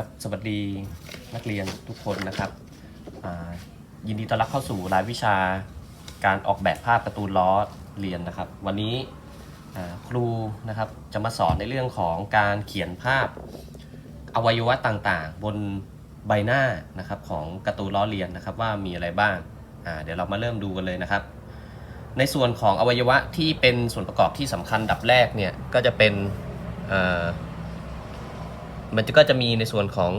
ครับสวัสดีนักเรียนทุกคนนะครับ ยินดีต้อนรับเข้าสู่รายวิชาการออกแบบภาพการ์ตูล้อเรียนนะครับ วันนี้ครูนะครับจะมาสอนในเรื่องของการเขียนภาพอวัยวะต่างๆ บนใบหน้านะครับของกร์ตูล้อเรียนนะครับว่ามีอะไรบ้างาเดี๋ยวเรามาเริ่มดูกันเลยนะครับ ในส่วนของอวัยวะที่เป็นส่วนประกอบที่สำคัญดับแรกเนี่ยก็จะเป็นอ มันก็จะมีในส่วนของ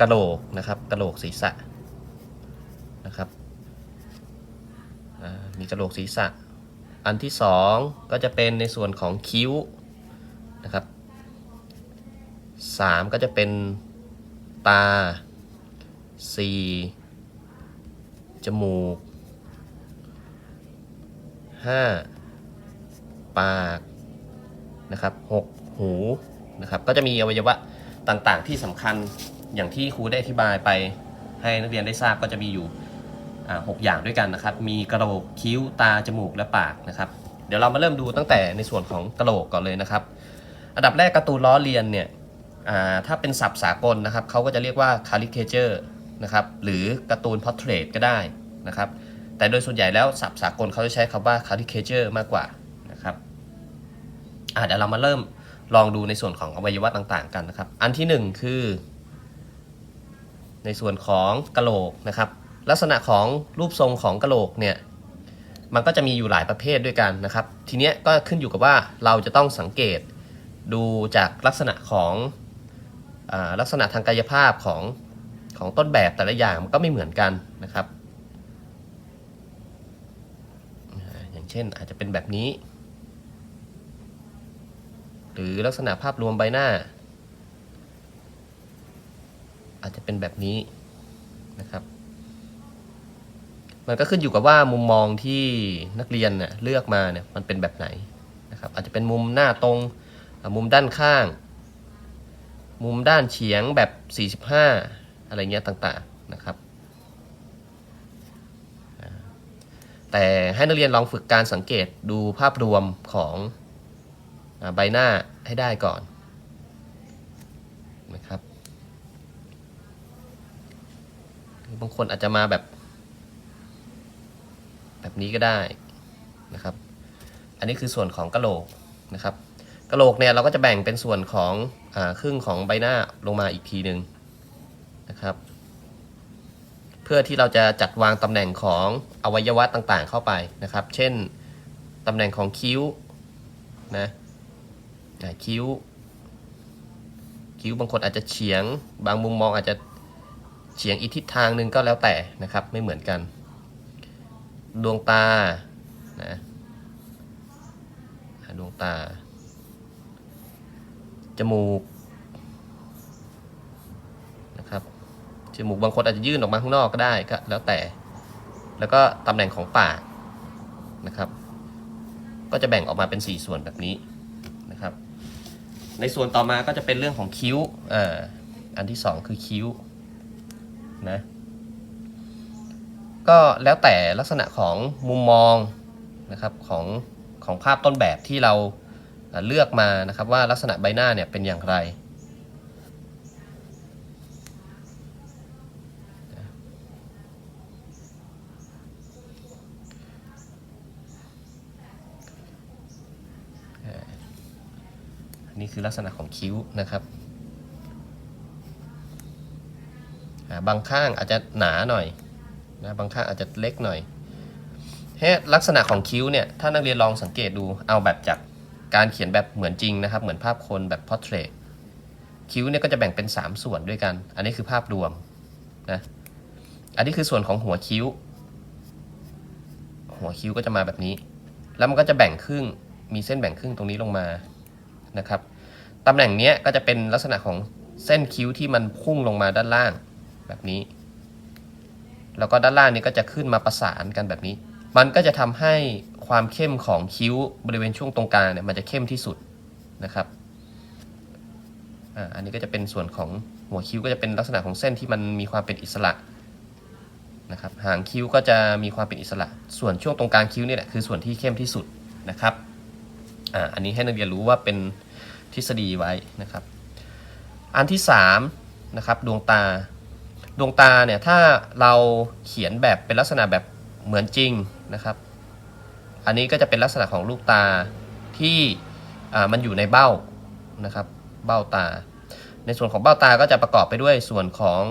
กระโหลกนะครับกระโหลกศีรษะนะครับมีกระโหลกศีรษะ อันที่สองก็จะเป็นในส่วนของคิ้วนะครับสามก็จะเป็นตาสี่จมูกห้าปากนะครับหกหูนะครับก็จะมีอวัยวะ ต่างๆ ที่สำคัญอย่างที่ครูได้อธิบายไปให้นักเรียนได้ทราบก็จะมีอยู่หกอย่างด้วยกันนะครับ มีกระโหลกคิ้วตาจมูกและปากนะครับ เดี๋ยวเรามาเริ่มดูตั้งแต่ในส่วนของกระโหลกก่อนเลยนะครับ อันดับแรกการ์ตูนล้อเลียนเนี่ยถ้าเป็นศัพท์สากลนะครับเขาก็จะเรียกว่า caricature นะครับหรือการ์ตูน portrait ก็ได้นะครับ แต่โดยส่วนใหญ่แล้วศัพท์สากลเขาจะใช้คำว่า caricature มากกว่านะครับเดี๋ยวเรามาเริ่ม ลองดูในส่วนของอวัยวะต่างๆ กันนะครับ อันที่หนึ่งคือ ในส่วนของกะโหลกนะครับ ลักษณะของรูปทรงของกะโหลกเนี่ยมันก็จะมีอยู่หลายประเภทด้วยกันนะครับ ทีเนี้ยก็ขึ้นอยู่กับว่าเราจะต้องสังเกตดูจากลักษณะของอลักษณะทางกายภาพของของต้นแบบแต่ละอย่างมันก็ไม่เหมือนกันนะครับ อย่างเช่นอาจจะเป็นแบบนี้ หรือลักษณะภาพรวมใบหน้า อาจจะเป็นแบบนี้นะครับ มันก็ขึ้นอยู่กับว่ามุมมองที่นักเรียนเนี่ยเลือกมาเนี่ยมันเป็นแบบไหนนะครับ อาจจะเป็นมุมหน้าตรง มุมด้านข้าง มุมด้านเฉียงแบบ 45 อะไรเงี้ยต่างๆนะครับแต่ให้นักเรียนลองฝึกการสังเกตดูภาพรวมของ ใบหน้าให้ได้ก่อนนะครับบางคนอาจจะมาแบบ แบบนี้ก็ได้นะครับ อันนี้คือส่วนของกระโหลกนะครับกระโหลกเนี่ยเราก็จะแบ่งเป็นส่วนของอครึ่งของใบหน้าลงมาอีกทีหนึ่งนะครับ เพื่อที่เราจะจัดวางตำแหน่งของอวัยวะต่างๆเข้าไปนะครับ เช่นตำแหน่งของคิ้วนะ คิ้ว คิ้วบางคนอาจจะเฉียง บางมุมมองอาจจะเฉียงอีกทิศทางหนึ่งก็แล้วแต่นะครับ ไม่เหมือนกัน ดวงตานะดวงตา จมูกนะครับ จมูกบางคนอาจจะยื่นออกมาข้างนอกก็ได้ก็แล้วแต่ แล้วก็ตำแหน่งของปากนะครับ ก็จะแบ่งออกมาเป็น 4 ส่วนแบบนี้ ในส่วนต่อมาก็จะเป็นเรื่องของคิ้วอ่าอันที่สองคือคิ้วนะก็แล้วแต่ลักษณะของมุมมองนะครับของของภาพต้นแบบที่เราอ่าเลือกมานะครับว่าลักษณะใบหน้าเนี่ยเป็นอย่างไร คือลักษณะของคิ้วนะครับ บางข้างอาจจะหนาหน่อยนะบางข้างอาจจะเล็กหน่อยเฮ้ลักษณะของคิ้วเนี่ยถ้านักเรียนลองสังเกตดูเอาแบบจากการเขียนแบบเหมือนจริงนะครับ เหมือนภาพคนแบบ portrait คิ้วเนี่ยก็จะแบ่งเป็น 3 ส่วนด้วยกัน อันนี้คือภาพรวมนะอันนี้คือส่วนของหัวคิ้ว หัวคิ้วก็จะมาแบบนี้ แล้วมันก็จะแบ่งครึ่งมีเส้นแบ่งครึ่งตรงนี้ลงมานะครับ ตำแหน่งนี้ก็จะเป็นลักษณะของเส้นคิ้วที่มันพุ่งลงมาด้านล่างแบบนี้ แล้วก็ด้านล่างนี้ก็จะขึ้นมาประสานกันแบบนี้ มันก็จะทำให้ความเข้มของคิ้วบริเวณช่วงตรงกลางเนี่ยมันจะเข้มที่สุดนะครับอ่าอันนี้ก็จะเป็นส่วนของหัวคิ้วก็จะเป็นลักษณะของเส้นที่มันมีความเป็นอิสระนะครับ หางคิ้วก็จะมีความเป็นอิสระ ส่วนช่วงตรงกลางคิ้วนี่แหละคือส่วนที่เข้มที่สุดนะครับ อ่า อันนี้ให้นักเรียนรู้ว่าเป็น ทฤษฎีไว้นะครับ อันที่3นะครับดวงตา ดวงตาเนี่ยถ้าเราเขียนแบบเป็นลักษณะแบบเหมือนจริงนะครับ อันนี้ก็จะเป็นลักษณะของลูกตาที่มันอยู่ในเบ้านะครับเบ้าตา ในส่วนของเบ้าตาก็จะประกอบไปด้วยส่วนของ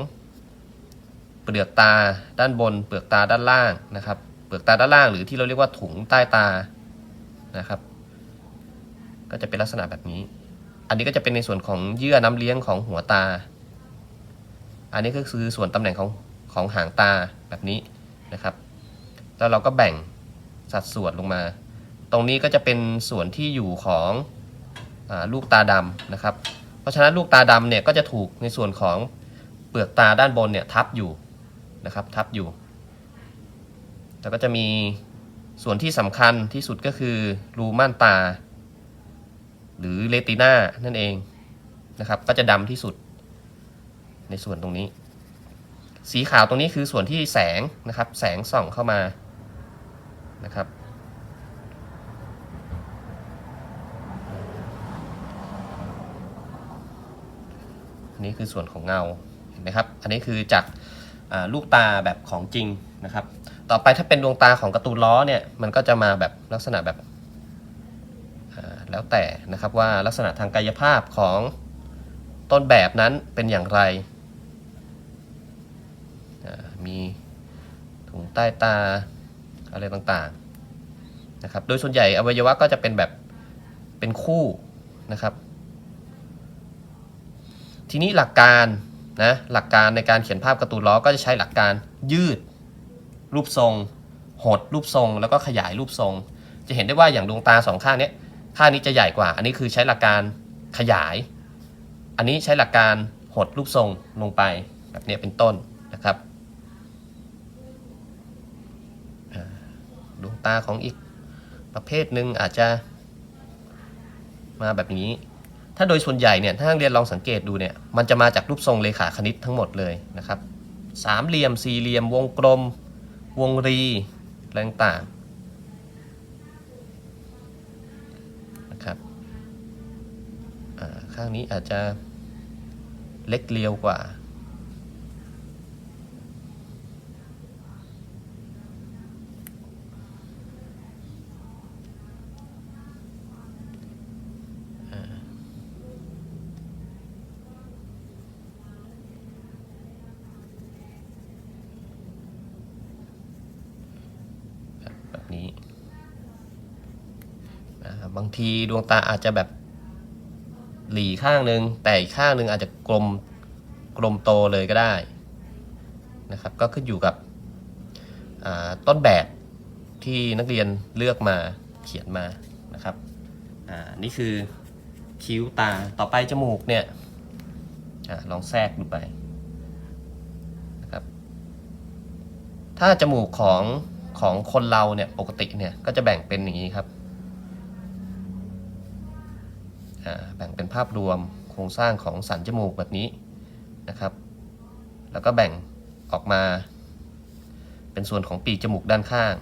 เปลือกตาด้านบน เปลือกตาด้านล่างนะครับ เปลือกตาด้านล่างหรือที่เราเรียกว่าถุงใต้ตานะครับ ก็จะเป็นลักษณะแบบนี้ อันนี้ก็จะเป็นในส่วนของเยื่อน้ำเลี้ยงของหัวตา อันนี้ก็คือส่วนตำแหน่งของของหางตาแบบนี้นะครับ แล้วเราก็แบ่งสัดส่วนลงมา ตรงนี้ก็จะเป็นส่วนที่อยู่ของอลูกตาดำนะครับ เพราะฉะนั้นลูกตาดำเนี่ยก็จะถูกในส่วนของเปลือกตาด้านบนเนี่ยทับอยู่นะครับทับอยู่ แล้วก็จะมีส่วนที่สำคัญที่สุดก็คือรูม่านตา หรือเรติน่านั่นเองนะครับ ก็จะดำที่สุด ในส่วนตรงนี้ สีขาวตรงนี้คือส่วนที่แสงนะครับ แสงส่องเข้ามานะครับอันนี้คือส่วนของเงาเห็นไหมครับ อันนี้คือจากลูกตาแบบของจริงนะครับ ต่อไปถ้าเป็นดวงตาของการ์ตูนล้อเนี่ย มันก็จะมาแบบลักษณะแบบ แล้วแต่นะครับว่าลักษณะทางกายภาพของต้นแบบนั้นเป็นอย่างไร มีถุงใต้ตาอะไรต่างๆนะครับ โดยส่วนใหญ่อวัยวะก็จะเป็นแบบเป็นคู่นะครับ ทีนี้หลักการนะหลักการในการเขียนภาพการ์ตูนล้อก็จะใช้หลักการยืดรูปทรง หดรูปทรง แล้วก็ขยายรูปทรง จะเห็นได้ว่าอย่างดวงตาสองข้างเนี้ ยข้านี้จะใหญ่กว่า อันนี้คือใช้หลักการขยาย อันนี้ใช้หลักการหดรูปทรงลงไปแบบนี้เป็นต้นนะครับดวงตาของอีกประเภทหนึ่งอาจจะมาแบบนี้ ถ้าโดยส่วนใหญ่เนี่ยถ้าเรียนลองสังเกตดูเนี่ยมันจะมาจากรูปทรงเลขาคณิตทั้งหมดเลยนะครับสามเหลี่ยมสี่เหลี่ยม วงกลม วงรีอะไรต่างๆนะครับอ่า ข้างนี้อาจจะเล็กเรียวกว่า แบบนี้ บางทีดวงตาอาจจะแบบ หลีข้างหนึ่งแต่อีกข้างหนึ่งอาจจะกลมกลมโตเลยก็ได้นะครับ ก็ขึ้นอยู่กับต้นแบบที่นักเรียนเลือกมาเขียนมานะครับอ่านี่คือคิ้วตาต่อไปจมูกเนี่ยอลองแทรกดูไปนะครับถ้าจมูกของของคนเราเนี่ยปกติเนี่ยก็จะแบ่งเป็นอย่างนี้ครับอ่า แบ่งเป็นภาพรวมโครงสร้างของสันจมูกแบบนี้นะครับ แล้วก็แบ่งออกมา เป็นส่วนของปีกจมูกด้านข้าง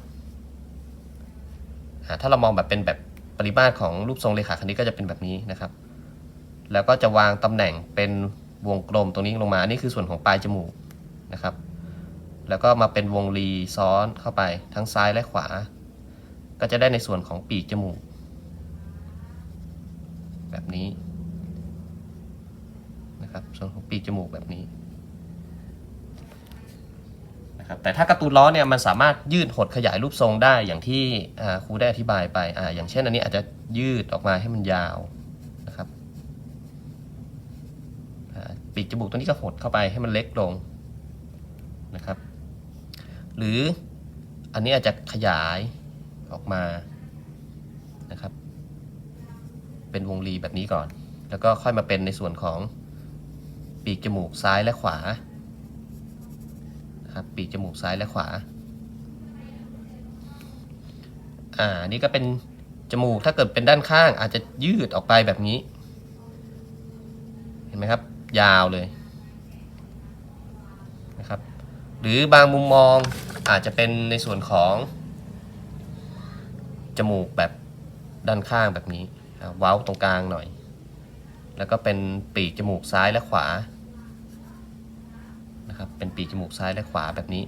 ถ้าเรามองแบบเป็นแบบปริมาตรของรูปทรงเลขาคณิตก็จะเป็นแบบนี้นะครับ แล้วก็จะวางตำแหน่งเป็นวงกลมตรงนี้ลงมา อันี่คือส่วนของปลายจมูกนะครับ แล้วก็มาเป็นวงรีซ้อนเข้าไปทั้งซ้ายและขวา ก็จะได้ในส่วนของปีกจมูก แบบนี้นะครับส่วนของปีกจมูกแบบนี้นะครับแต่ถ้าการ์ตูนล้อเนี่ยมันสามารถยืดหดขยายรูปทรงได้อย่างที่ครูได้อธิบายไปออย่างเช่นอันนี้อาจจะยืดออกมาให้มันยาวนะครับปีกจมูกตัวนี้ก็หดเข้าไปให้มันเล็กลงนะครับ หรืออันนี้อาจจะขยายออกมานะครับ เป็นวงรีแบบนี้ก่อน แล้วก็ค่อยมาเป็นในส่วนของปีกจมูกซ้ายและขวานะครับปีกจมูกซ้ายและขวา อ่า นี่ก็เป็นจมูก ถ้าเกิดเป็นด้านข้างอาจจะยืดออกไปแบบนี้ เห็นไหมครับ ยาวเลยนะครับ หรือบางมุมมองอาจจะเป็นในส่วนของ จมูกแบบด้านข้างแบบนี้ เว้าตรงกลางหน่อย แล้วก็เป็นปีกจมูกซ้ายและขวานะครับเป็นปีกจมูกซ้ายและขวาแบบนี้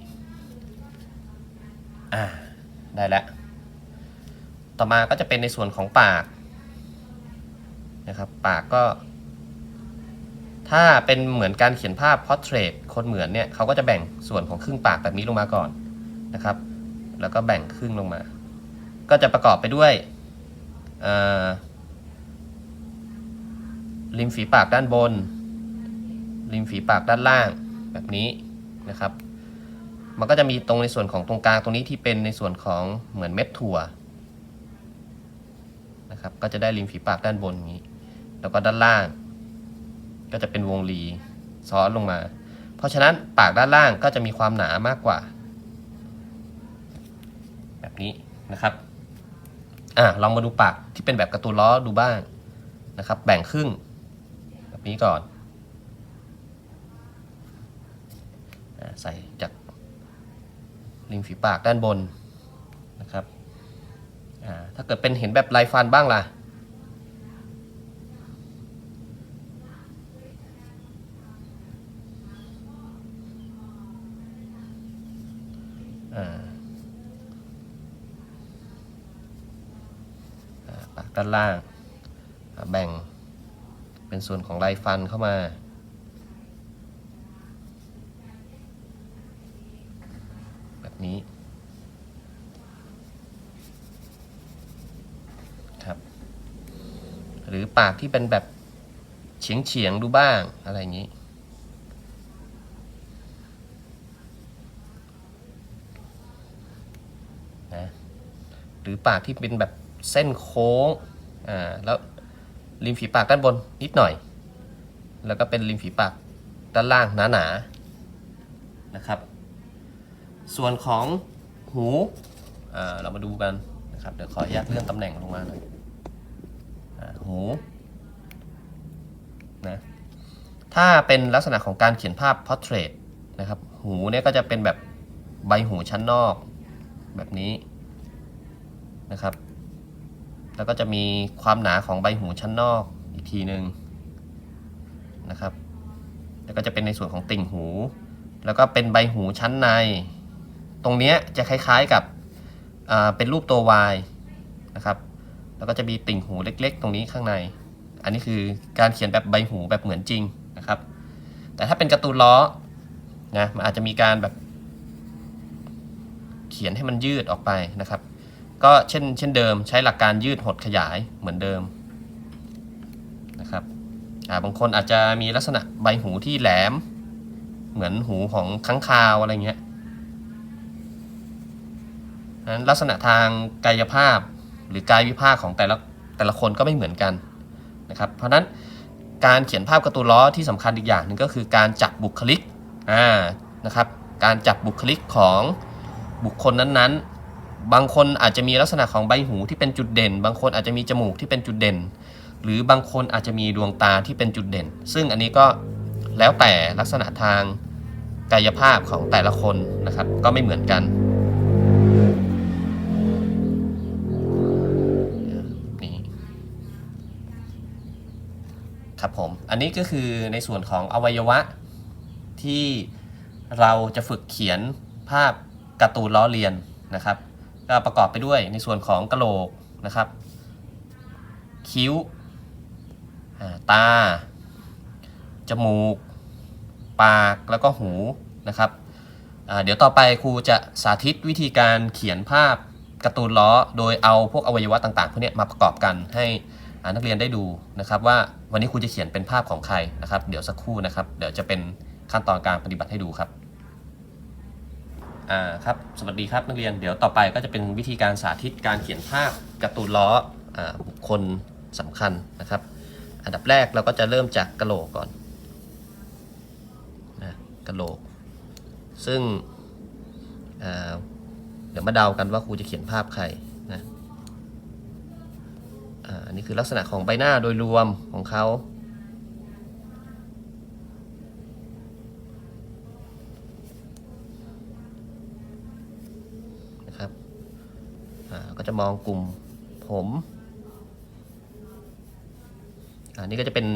อ่าได้แล้วต่อมาก็จะเป็นในส่วนของปากนะครับปากก็ ถ้าเป็นเหมือนการเขียนภาพ portrait คนเหมือนเนี่ยเขาก็จะแบ่งส่วนของครึ่งปากแบบนี้ลงมาก่อนนะครับ แล้วก็แบ่งครึ่งลงมา ก็จะประกอบไปด้วยเอ่อ ริมฝีปากด้านบน ริมฝีปากด้านล่างแบบนี้นะครับ มันก็จะมีตรงในส่วนของตรงกลางตรงนี้ที่เป็นในส่วนของเหมือนเม็ดถั่วนะครับ ก็จะได้ริมฝีปากด้านบนอย่างนี้ แล้วก็ด้านล่าง ก็จะเป็นวงรีซ้อนลงมา เพราะฉะนั้นปากด้านล่างก็จะมีความหนามากกว่า แบบนี้นะครับอะลองมาดูปากที่เป็นแบบกร์ตูนล้อดูบ้างนะครับ แบ่งครึ่ง นี้ก่อนใส่จากริมฝีปากด้านบนนะครับถ้าเกิดเป็นเห็นแบบลายฟันบ้างล่ะปากด้านล่างแบ่ง เป็นส่วนของลายฟันเข้ามา แบบนี้ครับ หรือปากที่เป็นแบบเฉียงเฉียงๆดูบ้างอะไรอย่างนี้นะหรือปากที่เป็นแบบเส้นโค้งอ่าแล้ว ริมฝีปากด้านบนนิดหน่อย แล้วก็เป็นริมฝีปากด้านล่างหนาๆนะครับ ส่วนของหูเรามาดูกันนะครับเดี๋ยวขออนุญาตเลื่อนตำแหน่งลงมาหน่อยหูนะถ้าเป็นลักษณะของการเขียนภาพ portrait นะครับ หูเนี่ยก็จะเป็นแบบใบหูชั้นนอกแบบนี้นะครับ แล้วก็จะมีความหนาของใบหูชั้นนอกอีกทีหนึ่งนะครับ แล้วก็จะเป็นในส่วนของติ่งหู แล้วก็เป็นใบหูชั้นใน ตรงเนี้ยจะคล้ายๆกับเป็นรูปตัว Y นะครับ แล้วก็จะมีติ่งหูเล็ก ๆ ตรงนี้ข้างใน อันนี้คือการเขียนแบบใบหูแบบเหมือนจริงนะครับ แต่ถ้าเป็นการ์ตูนล้อนะมันอาจจะมีการแบบเขียนให้มันยืดออกไปนะครับ ก็เช่นเช่นเดิมใช้หลักการยืดหดขยายเหมือนเดิมนะครับาบางคนอาจจะมีลักษณะใบหูที่แหลม เหมือนหูของค้างคาวอะไรเงี้ยนั้นลักษณะทางกายภาพหรือกายวิภาคของแต่ละแต่ละคนก็ไม่เหมือนกันนะครับ เพราะนั้นการเขียนภาพการ์ตูนล้อที่สำคัญอีกอย่างหนึ่งก็คือการจับบุคลิกอ่านะครับ การจับบุคลิกของบุคคลนั้นๆ บางคนอาจจะมีลักษณะของใบหูที่เป็นจุดเด่น บางคนอาจจะมีจมูกที่เป็นจุดเด่น หรือบางคนอาจจะมีดวงตาที่เป็นจุดเด่น ซึ่งอันนี้ก็แล้วแต่ลักษณะทางกายภาพของแต่ละคนนะครับ ก็ไม่เหมือนกันนี่ครับผม อันนี้ก็คือในส่วนของอวัยวะที่เราจะฝึกเขียนภาพการ์ตูนล้อเลียนนะครับ ก็ประกอบไปด้วยในส่วนของกระโหลกนะครับ คิ้ว ตา จมูก ปาก แล้วก็หูนะครับ เดี๋ยวต่อไปครูจะสาธิตวิธีการเขียนภาพการ์ตูนล้อ โดยเอาพวกอวัยวะต่างๆพวกนี้มาประกอบกันให้นักเรียนได้ดูนะครับ ว่าวันนี้ครูจะเขียนเป็นภาพของใครนะครับ เดี๋ยวสักครู่นะครับ เดี๋ยวจะเป็นขั้นตอนการปฏิบัติให้ดูครับ อ่าครับ สวัสดีครับนักเรียน เดี๋ยวต่อไปก็จะเป็นวิธีการสาธิตการเขียนภาพการ์ตูนล้ออ่าบุคคลสำคัญนะครับ อันดับแรกเราก็จะเริ่มจากกะโหลกก่อนนะกะโหลก ซึ่งอ่าเดี๋ยวมาเดากันว่าครูจะเขียนภาพใครนะอ่าอันนี้คือลักษณะของใบหน้าโดยรวมของเขา นะครับ อ่า ก็จะ มองกลุ่มผมอันนี้ก็จะเป็น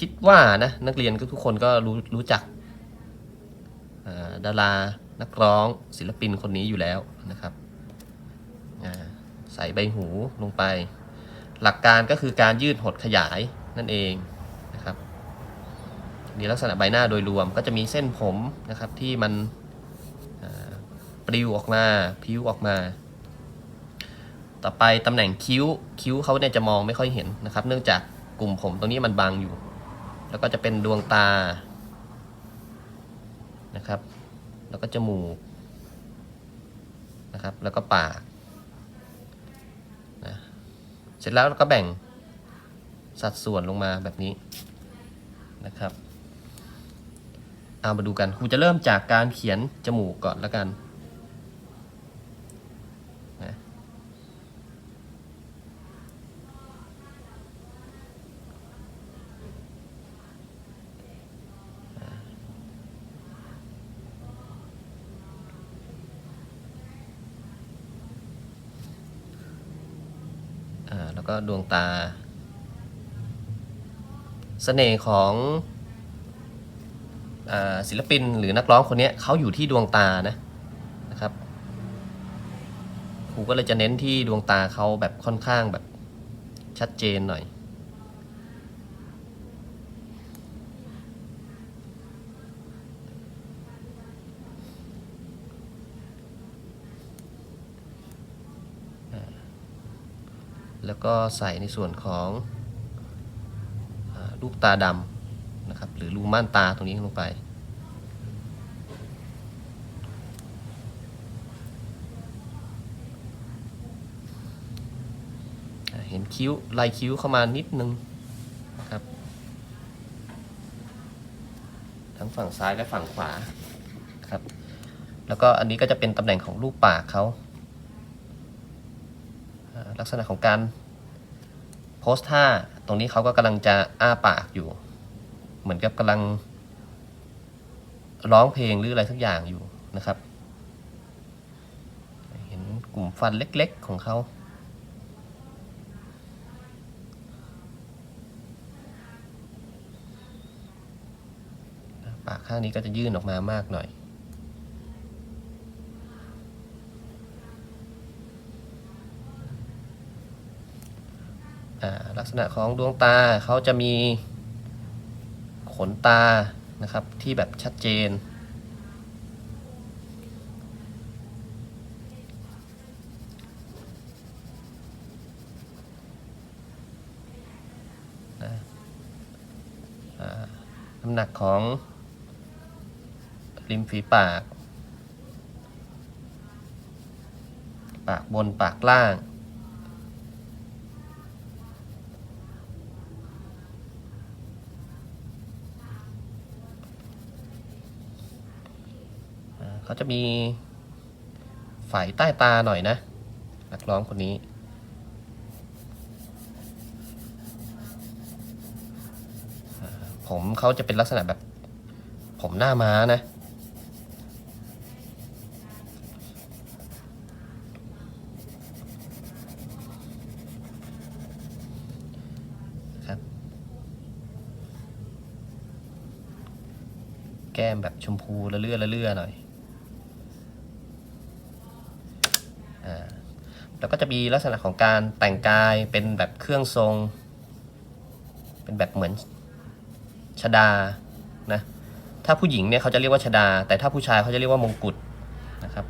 คิดว่านะนักเรียนก็ทุกคนก็รู้รู้จักดารานักร้องศิลปินคนนี้อยู่แล้วนะครับใส่ใบหูลงไป หลักการก็คือการยืดหดขยายนั่นเองนะครับนี่ลักษณะใบหน้าโดยรวมก็จะมีเส้นผมนะครับที่มันปลิวออกมาพิ้วออกมา ต่อไปตำแหน่งคิ้วคิ้วเขาเนี่ยจะมองไม่ค่อยเห็นนะครับ เนื่องจากกลุ่มผมตรงนี้มันบังอยู่ แล้วก็จะเป็นดวงตานะครับ แล้วก็จมูกนะครับ แล้วก็ปากนะเสร็จแล้วเราก็แบ่งสัดส่วนลงมาแบบนี้นะครับเอามาดูกันครูจะเริ่มจากการเขียนจมูกก่อนแล้วกันนะ อ่าแล้ว ก็ดวงตาเสน่ห์ของอศิลปินหรือนักร้องคนนี้เขาอยู่ที่ดวงตานะนะครับครูก็เลยจะเน้นที่ดวงตาเขาแบบค่อนข้างแบบชัดเจนหน่อย แล้วก็ใส่ในส่วนของลูกตาดำนะครับ หรือรูม่านตาตรงนี้ลงไป เห็นคิ้วลายคิ้วเข้ามานิดนึงนะครับ ทั้งฝั่งซ้ายและฝั่งขวาครับ แล้วก็อันนี้ก็จะเป็นตำแหน่งของรูปปากเขา ลักษณะของการโพสท่าตรงนี้เขาก็กำลังจะอ้าปากอยู่ เหมือนกับกำลังร้องเพลงหรืออะไรสักอย่างอยู่นะครับ เห็นกลุ่มฟันเล็กๆของเขาปากข้างนี้ก็จะยื่นออกมามากหน่อย อ่า ลักษณะของดวงตาเขาจะมีขนตานะครับที่แบบชัดเจนนะน้ำหนักของริมฝีปาก ปากบนปากล่าง อ่า เขาจะมีฝายใต้ตาหน่อยนะ นักร้องคนนี้ ผมเขาจะเป็นลักษณะแบบ ผมหน้าม้านะ ครับ แก้มแบบชมพูละเลื่อละเลื่อหน่อย อ่า แล้วก็จะมีลักษณะของการแต่งกายเป็นแบบเครื่องทรง เป็นแบบเหมือนชดานะถ้าผู้หญิงเนี่ยเขาจะเรียกว่าชดา แต่ถ้าผู้ชายเขาจะเรียกว่ามงกุฎนะครับ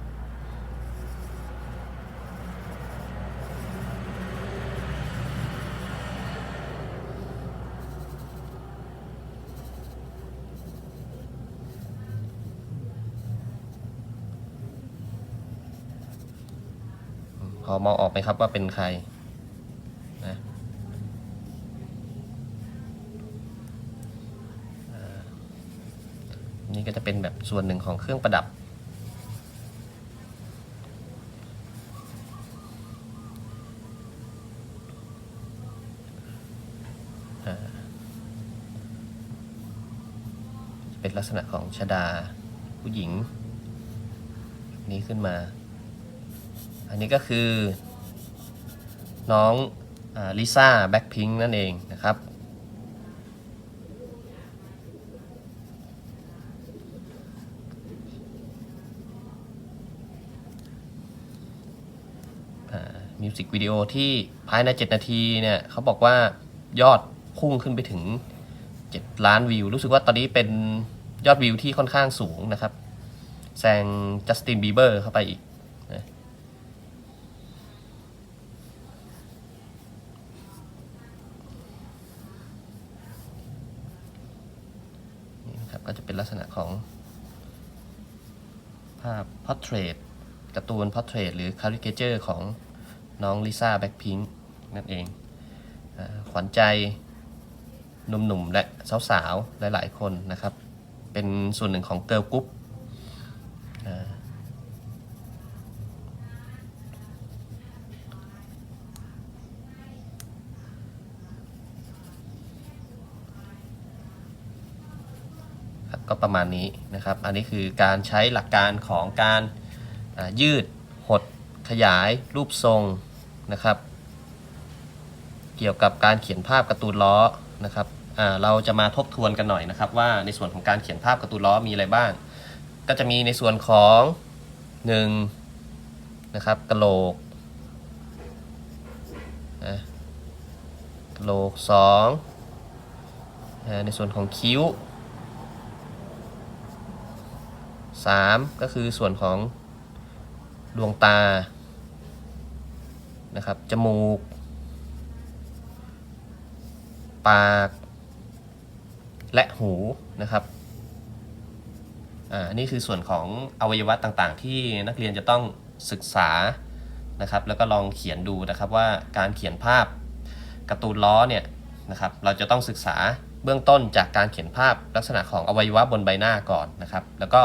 พอ มองออกไหมครับว่าเป็นใครนะนี่ก็จะเป็นแบบส่วนหนึ่งของเครื่องประดับ เป็นลักษณะของชดาผู้หญิง นี้ขึ้นมา อันนี้ก็คือ น้องลิซ่าแบ็คพิงนั่นเองนะครับ มิวสิกวิดีโอที่ภายใน 7 นาทีเนี่ยเขาบอกว่ายอดพุ่งขึ้นไปถึง 7 ล้านวิว รู้สึกว่าตอนนี้เป็นยอดวิวที่ค่อนข้างสูงนะครับ แซงจัสตินบีเบอร์เข้าไปอีก ลักษณะของภาพพอ r t เทรตการ์ตูนพอ r t เทรตหรือคาริเกเจอร์ของน้องลิซ่าแบ็คพิงค์นั่นเองขวัญใจหนุ่มๆและสาวๆหลายๆคนนะครับ เป็นส่วนหนึ่งของเกิร์ลกรุ๊ป ครับ ก็ประมาณนี้นะครับ อันนี้คือการใช้หลักการของการยืดหดขยายรูปทรงนะครับ เกี่ยวกับการเขียนภาพการ์ตูนล้อนะครับเราจะมาทบทวนกันหน่อยนะครับ ว่าในส่วนของการเขียนภาพการ์ตูนล้อมีอะไรบ้าง ก็จะมีในส่วนของ1นะครับกระโหลกกระโหลก2อ่าในส่วนของคิ้ว 3 ก็คือส่วนของดวงตานะครับจมูก ปาก และหูนะครับอ่านี่คือส่วนของอวัยวะต่างๆ ที่นักเรียนจะต้องศึกษานะครับ แล้วก็ลองเขียนดูนะครับว่าการเขียนภาพการ์ตูนล้อเนี่ยนะครับ เราจะต้องศึกษาเบื้องต้นจากการเขียนภาพลักษณะของอวัยวะบนใบหน้าก่อนนะครับ แล้วก็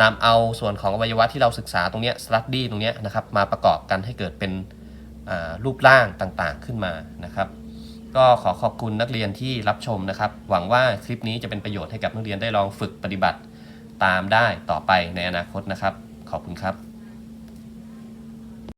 นำเอาส่วนของอวัยวะที่เราศึกษาตรงนี้สลัดดี้ตรงนี้นะครับมาประกอบกันให้เกิดเป็นรูปร่างต่างๆขึ้นมานะครับ ก็ขอขอบคุณนักเรียนที่รับชมนะครับ หวังว่าคลิปนี้จะเป็นประโยชน์ให้กับนักเรียนได้ลองฝึกปฏิบัติตามได้ต่อไปในอนาคตนะครับ ขอบคุณครับ